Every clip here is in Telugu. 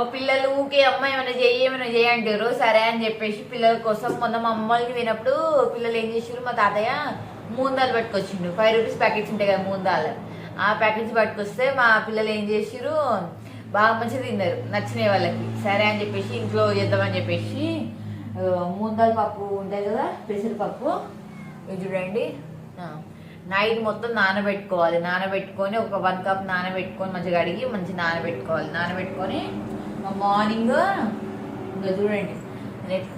మా పిల్లలు ఊకే అమ్మ ఏమైనా చెయ్యి ఏమైనా చేయంటారు సరే అని చెప్పేసి పిల్లల కోసం మొన్న మా అమ్మకి పోయినప్పుడు పిల్లలు ఏం చేసారు మా తాతయ్య మూందాలు పట్టుకొచ్చిండు. ఫైవ్ రూపీస్ ప్యాకెట్స్ ఉంటాయి కదా మూందాలు. ఆ ప్యాకెట్స్ పట్టుకొస్తే మా పిల్లలు ఏం చేసారు బాగా మంచిగా తిన్నారు. నచ్చినాయి వాళ్ళకి. సరే అని చెప్పేసి ఇంట్లో చేద్దామని చెప్పేసి మూందాల పప్పు ఉంటాయి కదా పెసరపప్పు ఇది చూడండి. నైట్ మొత్తం నానబెట్టుకోవాలి. నానబెట్టుకొని ఒక వన్ కప్ నానబెట్టుకొని మంచిగా అడిగి మంచిగా నానబెట్టుకోవాలి. నానబెట్టుకొని మార్నింగ్ ఇంకా చూడండి.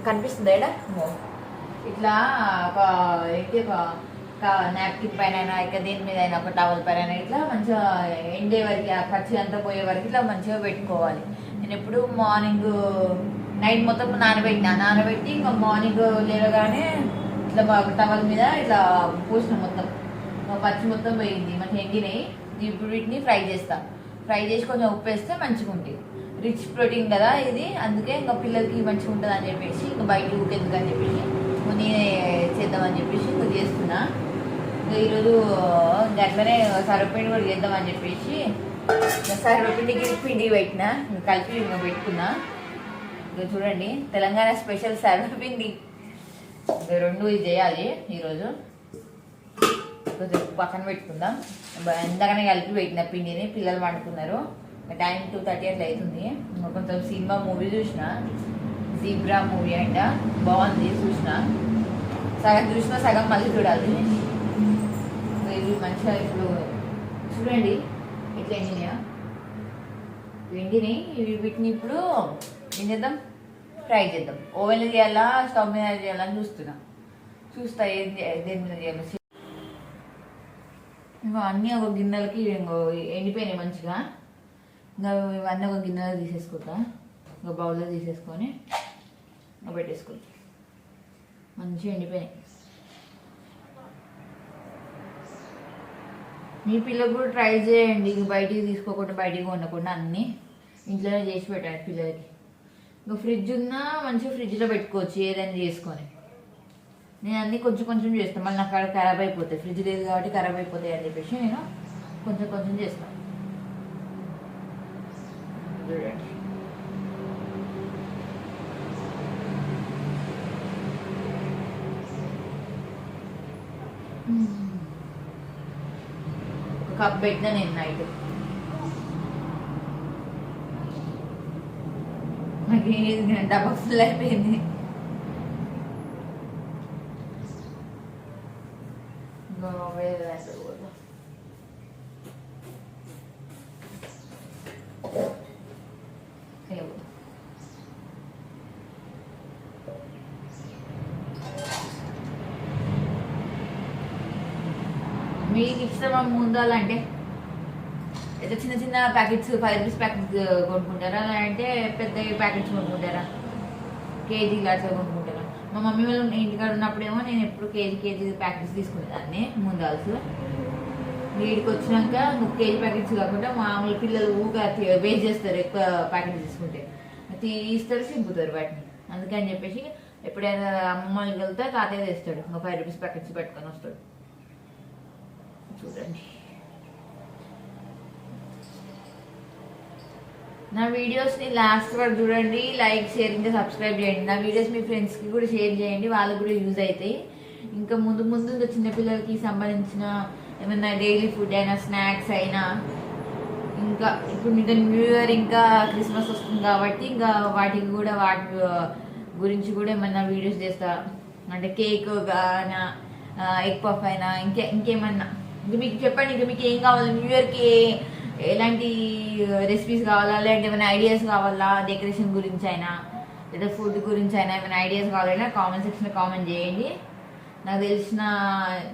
కనిపిస్తుంది ఏడా? ఇట్లా ఒక ఏంటి ఒక నాప్కిన్ పైన అయినా ఇక దేని మీద అయినా ఒక టవల్ పైన అయినా ఇట్లా మంచిగా ఎండే వరకు ఆ పచ్చి అంతా పోయే వరకు ఇట్లా మంచిగా పెట్టుకోవాలి. నేను ఎప్పుడు మార్నింగ్ నైట్ మొత్తం నానబెట్టిన. నానబెట్టి ఇంకా మార్నింగ్ లేవగానే ఇట్లా టవల్ మీద ఇట్లా పూసిన మొత్తం. పచ్చి మొత్తం పోయింది. మంచిగా ఎండినాయి. ఇప్పుడు వీటిని ఫ్రై చేస్తా. ఫ్రై చేసి కొంచెం ఉప్పు వేస్తే మంచిగా ఉంటుంది రిచ్ ప్రోటీన్ కదా ఇది. అందుకే ఇంకా పిల్లలకి మంచిగా ఉంటుంది అని చెప్పేసి ఇంకా బయట ఊకెందుకు అని చెప్పేసి నేనే చేద్దామని చెప్పేసి ఇంకా చేస్తున్నా. ఇంకా ఈరోజు ఇంకా అట్లనే సర్వపిండి కూడా చేద్దామని చెప్పేసి ఇంకా సర్వపిండికి పిండి పెట్టిన. కలిపి ఇంకా పెట్టుకున్నా. ఇంకా చూడండి తెలంగాణ స్పెషల్ సర్వపిండి. ఇంకా రెండు ఇది చేయాలి ఈరోజు కొంచెం పక్కన పెట్టుకుందాం. ఇందాకనే కలిపి పెట్టిన పిండిని పిల్లలు వండుకున్నారు. టైం టూ థర్టీ అట్లా అవుతుంది. కొంచెం సినిమా మూవీ చూసిన జీబ్రా మూవీ అంట బాగుంది చూసిన. సగం చూసిన సగం మళ్ళీ చూడాలి. ఇంకా మంచిగా ఇప్పుడు చూడండి ఇట్లా ఎండినా వెండిని ఇవి వీటిని ఇప్పుడు ఏం చేద్దాం? ఫ్రై చేద్దాం. ఓవెన్లో చేయాలా స్టవ్ మీద చేయాలని చూస్తున్నా. చూస్తా ఏం దేని మీద చేయాలో. ఇంకా అన్నీ ఒక గిన్నెలకి ఇంకో ఎండిపోయినాయి మంచిగా. ఇంకా ఇవన్నీ ఒక గిన్నెలో తీసేసుకుంటా. ఇంకా బౌల్లో తీసేసుకొని ఇంకా పెట్టేసుకుంటా. మంచిగా ఎండిపోయినాయి. మీ పిల్లలు కూడా ట్రై చేయండి. బయటికి తీసుకోకుండా బయటికి ఉండకుండా అన్నీ ఇంట్లోనే చేసి పెట్టండి పిల్లలకి. ఇంకా ఫ్రిడ్జ్ ఉన్నా మంచిగా ఫ్రిడ్జ్లో పెట్టుకోవచ్చు ఏదైనా చేసుకొని. నేను అన్నీ కొంచెం కొంచెం చేస్తాను మళ్ళీ నాకు అక్కడ ఖరాబ్ అయిపోతాయి. ఫ్రిడ్జ్ లేదు కాబట్టి ఖరాబ్ అయిపోతాయి అని చెప్పేసి నేను కొంచెం కొంచెం చేస్తాను చూడండి ఒక కప్ పెట్టిన నేను నైట్ నాకు ఇది డబ్బా ఫుల్ అయిపోయింది ఇంకా వేరే దాంట్లో పోదాం. ఇలా పోదాం. పరిశ్రమ ఉండాలంటే అయితే చిన్న చిన్న ప్యాకెట్స్ ఫైవ్ రూపీస్ ప్యాకెట్స్ కొనుక్కుంటారా? లేదంటే పెద్ద ప్యాకెట్స్ కొనుక్కుంటారా? కేజీ అట్లా కొనుక్కుంటారా? మా మమ్మీ వాళ్ళు ఇంటికాడ ఉన్నప్పుడేమో నేను ఎప్పుడు కేజీ కేజీ ప్యాకెట్స్ తీసుకునేదాన్ని ముందాల్స్ వీడికి వచ్చినాక ఒక కేజీ ప్యాకెట్స్ కాకుండా మామూలు పిల్లలు ఊగా వేస్ట్ చేస్తారు ఎక్కువ ప్యాకెట్స్ తీసుకుంటే. తీస్తారు సింపుతారు వాటిని. అందుకని చెప్పేసి ఎప్పుడైనా అమ్మ వాళ్ళకి వెళ్తే తాతయ్య తెస్తాడు. ఇంకా ఫైవ్ రూపీస్ ప్యాకెట్స్ పెట్టుకొని వస్తాడు. చూడండి. నా వీడియోస్ని లాస్ట్ వరకు చూడండి లైక్ షేర్ ఇంకా సబ్స్క్రైబ్ చేయండి. నా వీడియోస్ మీ ఫ్రెండ్స్కి కూడా షేర్ చేయండి వాళ్ళకి కూడా యూజ్ అవుతాయి ఇంకా ముందు ముందు ఇంకా చిన్నపిల్లలకి సంబంధించిన ఏమైనా డైలీ ఫుడ్ అయినా స్నాక్స్ అయినా ఇంకా ఇప్పుడు ఇంకా న్యూ ఇయర్ ఇంకా క్రిస్మస్ వస్తుంది కాబట్టి ఇంకా వాటికి కూడా వాటి గురించి కూడా ఏమన్నా వీడియోస్ చేస్తా. అంటే కేక్ అయినా ఎగ్ పఫ్ అయినా ఇంకే ఇంకేమన్నా. ఇంక మీకు చెప్పండి ఇంక మీకు ఏం కావాలి? న్యూ ఇయర్కి ఎలాంటి uh, రెసిపీస్ కావాలా? లేదంటే ఏమైనా ఐడియాస్ కావాలా? డెకరేషన్ గురించి అయినా లేదా ఫుడ్ గురించి అయినా ఏమైనా ఐడియాస్ కావాలైనా కామెంట్ సెక్షన్లో కామెంట్ చేయండి. నాకు తెలిసిన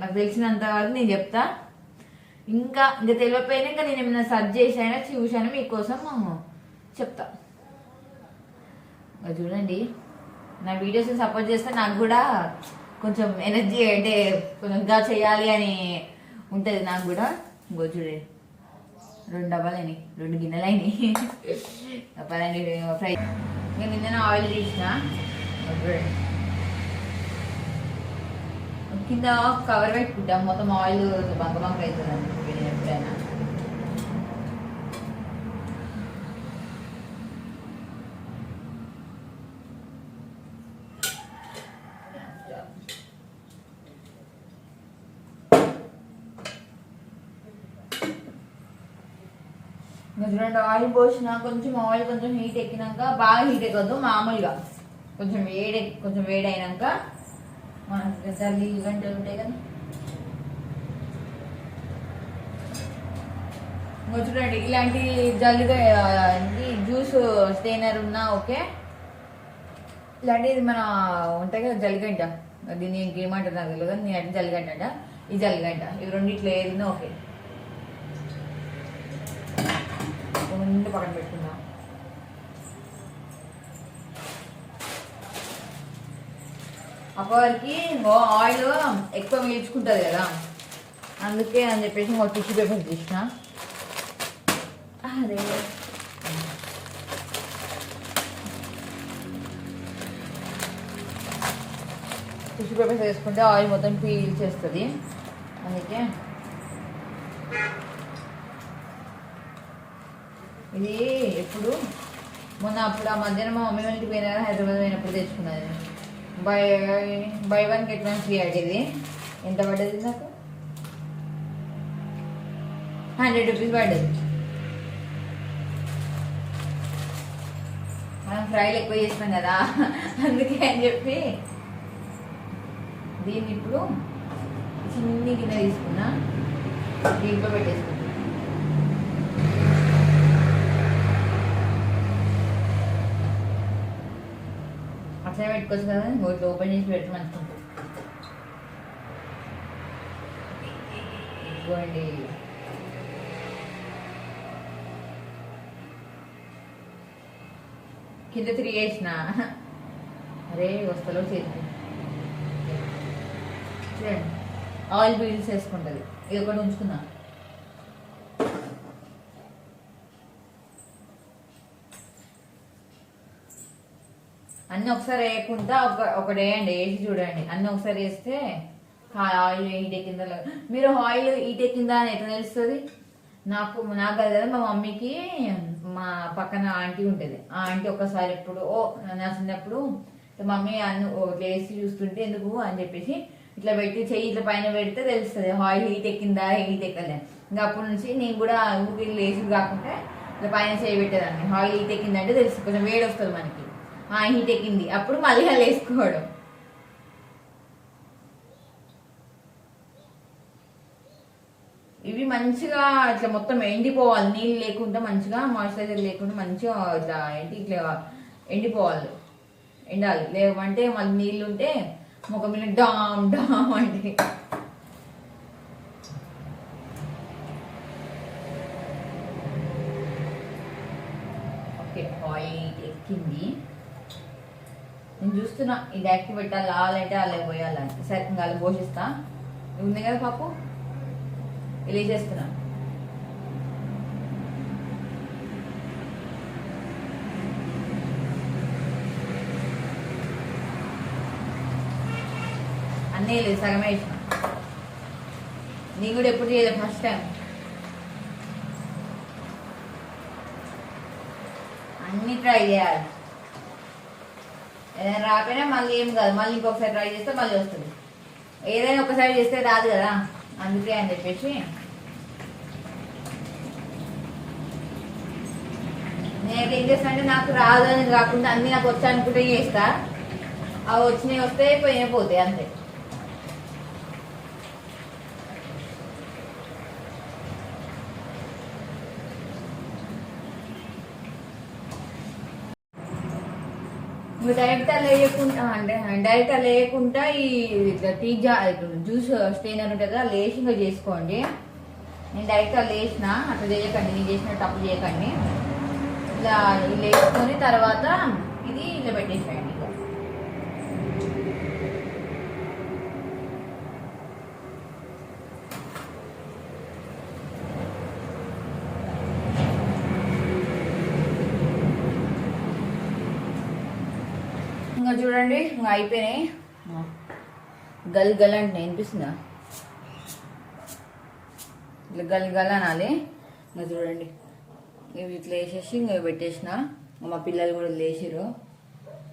నాకు తెలిసినంత వరకు నేను చెప్తా. ఇంకా ఇంకా తెలియకపోయినా ఇంకా నేను ఏమైనా సర్చ్ చేసాను చూశాను చూసాను మీకోసం చెప్తా. ఇంకా చూడండి. నా వీడియోస్ని సపోర్ట్ చేస్తే నాకు కూడా కొంచెం ఎనర్జీ అంటే కొంచెం ఇంకా చేయాలి అని ఉంటుంది నాకు కూడా. ఇంకో చూడండి రెండు డబ్బాలని రెండు గిన్నెలైనాయి. పదండి ఫ్రై. నేను నిన్న ఆయిల్ తీసిన. కింద కవర్ పెట్టుకుంటాం. మొత్తం ఆయిల్ బంక బంక అవుతుంది ఎప్పుడైనా. చూడండి ఆయిల్ పోసిన కొంచెం ఆయిల్ కొంచెం హీట్ ఎక్కినాక బాగా హీట్ ఎక్కద్దు మామూలుగా. కొంచెం వేడి కొంచెం వేడి అయినాక మనకి తల్లి గంటలు ఉంటాయి కదా. చూడండి ఇలాంటి జల్లిగా జ్యూస్ స్టెయినర్ ఉన్నా ఓకే. ఇలాంటిది మన ఉంటాయి కదా జల్లిగంట. దీన్ని ఇంకేమంటారు నాకు తెలియదు నేను అంటే జల్లిగంట అంట ఈ జల్లిగంట ఇవి రెండిట్లో ఏదైనా ఓకే. ముందు పక్కన పెట్టుకుందాం. అప్పటికి ఆయిల్ ఎక్కువ పీల్చుకుంటుంది కదా. అందుకే అని చెప్పేసి ఒక టిష్యూ పేపర్ తీసిన. అదే. టిష్యూ పేపర్స్ వేసుకుంటే ఆయిల్ మొత్తం పీల్ చేస్తుంది. అందుకే ఇది ఎప్పుడు? మొన్న అప్పుడు ఆ మధ్యాహ్నం మా మమ్మీ వాళ్ళకి పోయినా హైదరాబాద్ పోయినప్పుడు తెచ్చుకున్నది. Buy buy one get one free అడిగింది ఎంత పడ్డది నాకు? హండ్రెడ్ రూపీస్ పడ్డది. మనం ఫ్రైలు ఎక్కువ చేసినాం కదా అందుకే అని చెప్పి దీన్ని ఇప్పుడు చిన్ని గిన్నె తీసుకున్నా దీంట్లో పెట్టేసుకున్నాను అట్లా పెట్టుకోవచ్చు కదా నోట్లో ఓపెన్ చేసి పెట్టమని అనుకుంటా. ఇదిగోండి. కింద తిరిగేసిన. అరే వస్తలో చేతి ఆయిల్ బీల్స్ వేసుకుంటుంది. ఇది ఒకటి ఉంచుకున్నాను అన్నీ ఒకసారి వేయకుండా ఒక ఒకటి వేయండి వేసి చూడండి. అన్నీ ఒకసారి వేస్తే ఆయిల్ ఈటే కింద మీరు ఆయిల్ ఈటే కింద అని ఎట్లా తెలుస్తుంది? నాకు నాకు కాదు కదా మా మమ్మీకి మా పక్కన ఆంటీ ఉంటుంది. ఆ ఆంటీ ఒకసారి ఎప్పుడు ఓ నా చిన్నప్పుడు మమ్మీ అన్ను వేసి చూస్తుంటే ఎందుకు? అని చెప్పేసి ఇట్లా పెట్టి చెయ్యి ఇట్లా పైన పెడితే తెలుస్తుంది. ఆయిల్ హీట్ ఎక్కిందా? హీట్ ఎక్కలే. ఇంకా అప్పటి నుంచి నేను కూడా ఊరికి లేచి కాకుండా ఇట్లా పైన చేయి పెట్టేదాన్ని. ఆయిల్ హీట్ ఎక్కిందంటే తెలుసు. కొంచెం వేడి వస్తుంది మనకి. ఆ హీట్ ఎక్కింది అప్పుడు మళ్ళీ అలా వేసుకోవడం. ఇవి మంచిగా ఇట్లా మొత్తం ఎండిపోవాలి. నీళ్ళు లేకుండా మంచిగా మాయిశ్చరైజర్ లేకుండా మంచిగా ఇట్లా ఏంటి ఇట్లా ఎండిపోవాలి. ఎండాలి. లేవంటే మళ్ళీ నీళ్ళు ఉంటే ముఖం మీద డామ్ డామ్ అంటే. ఓకే ఆయిల్ ఎక్కింది. నేను చూస్తున్నా ఇది యాక్టివ్ పెట్టాలి ఆలంటే అలా పోయాలని సరే ఇంకా అలా పోషిస్తా. ఉంది కదా పాపు? ఇలా చేస్తున్నా. అన్నీ లేదు సగమే వేసిన. నేను కూడా ఎప్పుడు చేయలేదు ఫస్ట్ టైం అన్ని ట్రై చేయాలి. ఏదైనా రాకపోయినా మళ్ళీ ఏం కాదు. మళ్ళీ ఇంకొకసారి ట్రై చేస్తే మళ్ళీ వస్తుంది. ఏదైనా ఒకసారి చేస్తే రాదు కదా. అందుకే అని చెప్పేసి. నేను ఏం చేస్తా అంటే నాకు రాదు అని కాకుండా అన్ని నాకు వచ్చా అనుకుంటే చేస్తా. అవి వచ్చినాయి వస్తే పోయినాయి పోతాయి అంతే. నువ్వు డైరెక్ట్ అలా వేయకుండా అంటే డైరెక్ట్ అలా వేయకుండా ఈ ఇట్లా టీ జా జ్యూస్ స్టెయినర్ ఉంటుంది కదా లేసి ఇంకా చేసుకోండి. నేను డైరెక్ట్ అలా వేసిన అట్లా చేయకండి నేను చేసిన తప్పు చేయకండి. ఇలా ఇలా వేసుకొని తర్వాత ఇది ఇలా పెట్టేసేయండి ఇక. ఇంకా చూడండి ఇంకా అయిపోయినాయి. గల్ గల్ అంటే వినిపిస్తుందా? ఇట్లా గల్ గల్ అనాలి. ఇంకా చూడండి ఇవి ఇట్లా వేసేసి ఇంకా పెట్టేసిన. మా పిల్లలు కూడా లేచిరు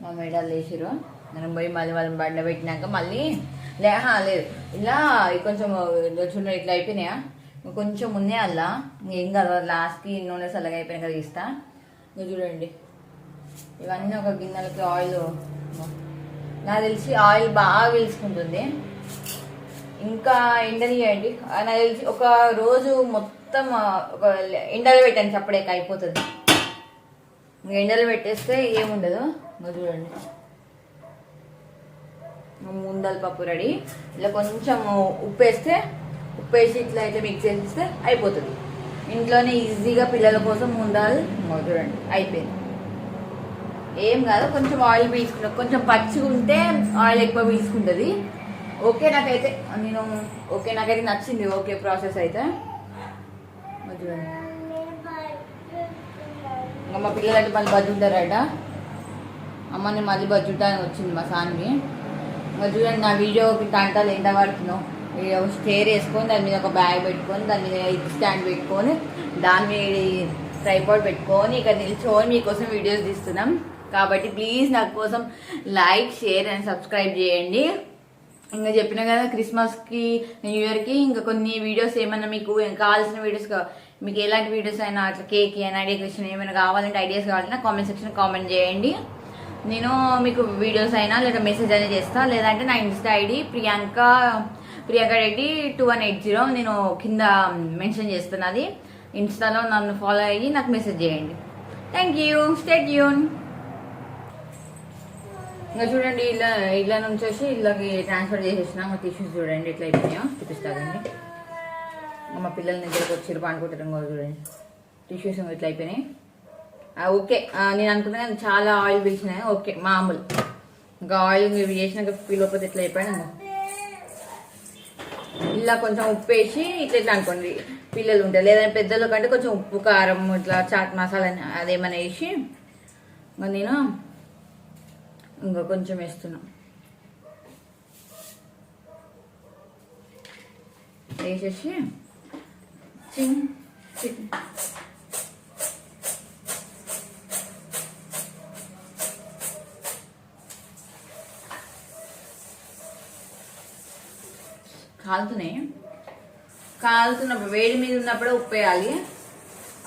మా మేడాలు లేచిరు మనం పోయి మళ్ళీ వాళ్ళని బండ పెట్టినాక మళ్ళీ లేహా లేదు. ఇలా కొంచెం చూడండి ఇట్లా అయిపోయినాయా? కొంచెం ముందే అలా ఏం కదా లాస్ట్కి నూనె చల్లగా అయిపోయినాక తీస్తా. ఇంకా చూడండి. ఇవన్నీ ఒక గిన్నెలకి ఆయిల్ నాకు తెలిసి ఆయిల్ బాగా పీల్చుకుంటుంది ఇంకా ఎండనియండి నాకు తెలిసి ఒక రోజు మొత్తం ఒక ఎండలు పెట్టండి అప్పుడే అయిపోతుంది. ఎండలు పెట్టేస్తే ఏముండదు. ఇంకా చూడండి. ముందల పప్పు రెడీ. ఇలా కొంచెం ఉప్పు వేస్తే ఉప్పు వేసి ఇట్లా అయితే మిక్స్ చేసిస్తే అయిపోతుంది. ఇంట్లోనే ఈజీగా పిల్లల కోసం ముందాలు చూడండి. అయిపోయింది. ఏం కాదు కొంచెం ఆయిల్ పీల్చుకుంటా కొంచెం పచ్చిగా ఉంటే ఆయిల్ ఎక్కువ పీల్చుకుంటుంది ఓకే నాకైతే నేను ఓకే నాకైతే నచ్చింది ఓకే ప్రాసెస్ అయితే. ఇంకా మా పిల్లలు మళ్ళీ బజ్జు ఉంటారట అమ్మ నేను మళ్ళీ బజ్జుంటా ఉంటాను వచ్చింది మా సాన్వి. ఇంకా చూడండి నా వీడియోకి టంటాలు ఎంత పడుతున్నావు వీడియో స్టేర్ వేసుకొని దాని మీద ఒక బ్యాగ్ పెట్టుకొని దాని మీద స్టాండ్ పెట్టుకొని దాని మీద ట్రైపాడ్ పెట్టుకొని ఇక్కడ నిల్చోని మీకోసం వీడియోస్ తీస్తున్నాం. కాబట్టి ప్లీజ్ నా కోసం లైక్ షేర్ అండ్ సబ్స్క్రైబ్ చేయండి. ఇంకా చెప్పిన కదా క్రిస్మస్కి న్యూ ఇయర్కి ఇంకా కొన్ని వీడియోస్ ఏమైనా మీకు కావాల్సిన వీడియోస్ మీకు ఎలాంటి వీడియోస్ అయినా అట్లా కేక్ అయినా డెకరేషన్ ఏమైనా కావాలంటే ఐడియాస్ కావాలన్నా కామెంట్ సెక్షన్ కామెంట్ చేయండి. నేను మీకు వీడియోస్ అయినా లేదా మెసేజ్ అయినా చేస్తా. లేదంటే నా insta ID Priyanka Priyanka Reddy two one eight zero నేను కింద మెన్షన్ చేస్తున్నది. ఇన్స్టాలో నన్ను ఫాలో అయ్యి నాకు మెసేజ్ చేయండి. థ్యాంక్ యూ స్టేట్ యూన్ ఇంకా చూడండి ఇలా ఇలా నుంచి వచ్చి ఇలాకి ట్రాన్స్ఫర్ చేసేసిన. మా టిష్యూస్ చూడండి ఎట్లా అయిపోయినాయో చూపిస్తానండి. ఇంకా మా పిల్లల దగ్గరకు వచ్చి పండుకుంటారు ఇంకో చూడండి. టిష్యూస్ ఇట్లా అయిపోయినాయి. ఓకే. నేను అనుకున్నా చాలా ఆయిల్ పీల్చినాయి. ఓకే మామూలు. ఇంకా ఆయిల్ ఇవి చేసినాక పిలవకపోతే ఎట్లా అయిపోయాను ఇలా కొంచెం ఉప్పు వేసి ఇట్లా ఇట్లా అనుకోండి పిల్లలు ఉంటారు లేదంటే పెద్దల కంటే కొంచెం ఉప్పు కారం ఇట్లా చాట్ మసాలా అని అదేమైనా వేసి. ఇంకా నేను ఇంకా కొంచెం వేస్తున్నాం. వేసేసి చిన్ చిన్. కాలుతున్నాయి. కాలుతున్నప్పుడు వేడి మీద ఉన్నప్పుడే ఉప్పు వేయాలి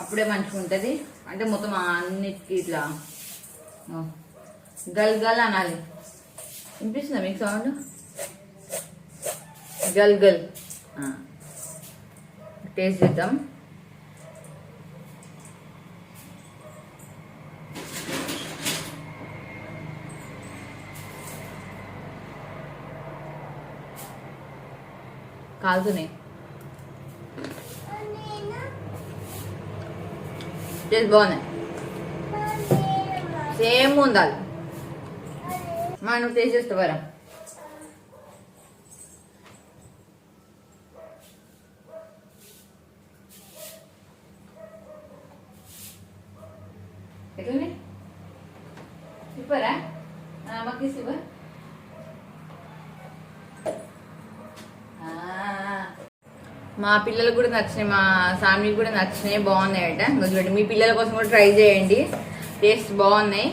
అప్పుడే మంచిగా ఉంటుంది అంటే మొత్తం అన్నిటికీ ఇట్లా. గల్ గల్ అనాలి. వినిపిస్తుందా మీకు సౌండ్ గల్ గల్. టేస్ట్ చేద్దాం. కాలుతున్నాయి టేస్ట్ బాగున్నాయి సేమ్ ఉండాలి. మా నువ్వు టేస్ట్ చేస్తావరా ఎట్లనే సూపరా మాకు సూపర్ మా పిల్లలకు కూడా నచ్చినాయి మా ఫ్యామిలీకి కూడా నచ్చినాయి బాగున్నాయట ఇంకో మీ పిల్లల కోసం కూడా ట్రై చేయండి టేస్ట్ బాగున్నాయి